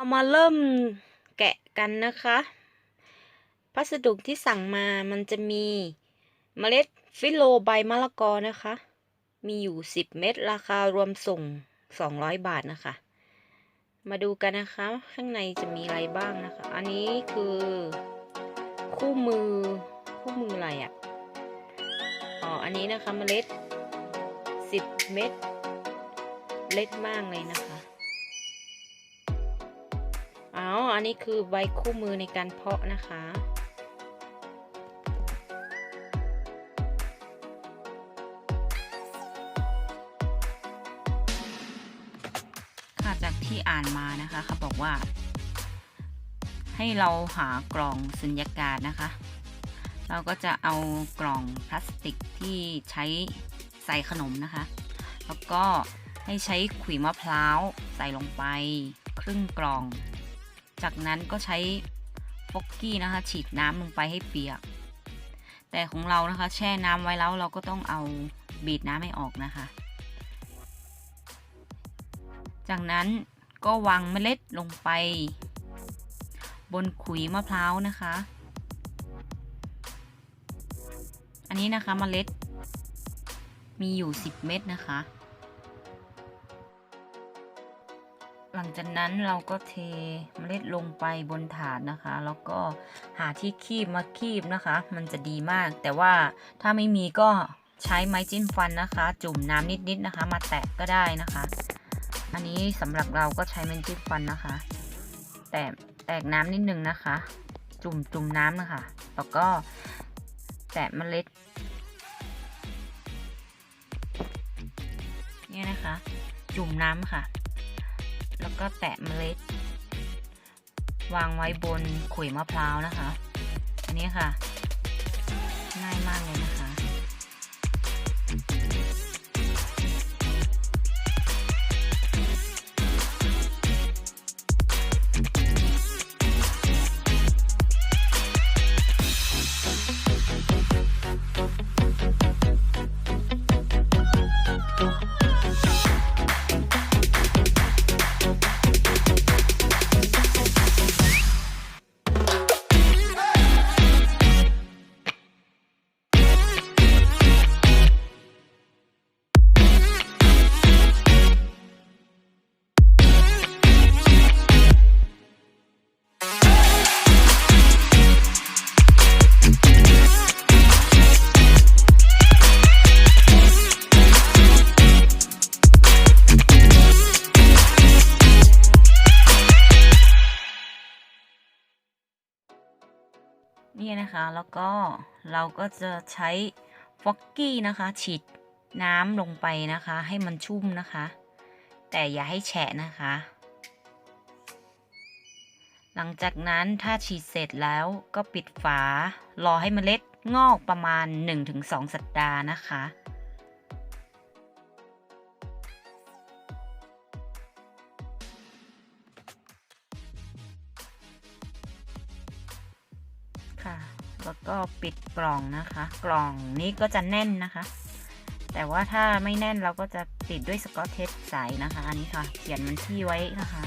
เอามาเริ่มแกะกันนะคะ พัสดุที่สั่งมามันจะมีเมล็ดฟิโลใบมะละกอนะคะ มีอยู่ 10 เม็ดราคารวมส่ง 200 บาทนะคะ มาดูกันนะคะ ข้างในจะมีอะไรบ้างนะคะ อันนี้คือคู่มือคู่มืออะไรอะ่ะ อ๋อ อันนี้นะคะเมล็ด 10 เม็ดเล็กมากเลยนะคะ อ๋อ อันนี้คือใบคู่มือในการเพาะนะคะ ค่ะจากที่อ่านมานะคะเขาบอกว่า ให้เราหากล่องสุญญากาศนะคะ เราก็จะเอากล่องพลาสติกที่ใช้ใส่ขนมนะคะ แล้วก็ให้ใช้ขุยมะพร้าวใส่ลงไปครึ่งกล่อง จากนั้นก็ใช้ฟอกกี้นะคะ ฉีดน้ำลงไปให้เปียก แต่ของเรานะคะ แช่น้ำไว้แล้วเราก็ต้องเอาบีดน้ำให้ออกนะคะ จากนั้นก็วางเมล็ดลงไป บนขุยมะพร้าวนะคะ อันนี้นะคะเมล็ดมีอยู่ 10 เม็ดนะคะ หลังจากนั้นเราก็เทเมล็ดลงไปบนถาดนะคะ แล้วก็หาที่คีบมาคีบนะคะ มันจะดีมาก แต่ว่าถ้าไม่มีก็ใช้ไม้จิ้มฟันนะคะ จุ่มน้ำนิดๆนะคะ มาแตะก็ได้นะคะ อันนี้สำหรับเราก็ใช้ไม้จิ้มฟันนะคะ แต่แตกน้ำนิดนึงนะคะ จุ่มจุ่มน้ำนะคะ แล้วก็แตะเมล็ดเนี่ยนะคะ จุ่มน้ำค่ะ แล้วก็แตะเมล็ด วางไว้บนขุยมะพร้าวนะคะ อันนี้ค่ะ ง่ายมากเลยนะคะ นี่นะคะแล้วก็เราก็จะใช้ฟอกกี้นะคะ ฉีดน้ำลงไปนะคะ ให้มันชุ่มนะคะ แต่อย่าให้แฉะนะคะ หลังจากนั้นถ้าฉีดเสร็จแล้วก็ปิดฝารอให้เมล็ดงอกประมาณ 1-2 สัปดาห์นะคะ ค่ะ แล้วก็ปิดกล่องนะคะ กล่องนี้ก็จะแน่นนะคะ แต่ว่าถ้าไม่แน่นเราก็จะติดด้วยสกอตเทปใสนะคะ อันนี้ค่ะ เขียนมันที่ไว้นะคะ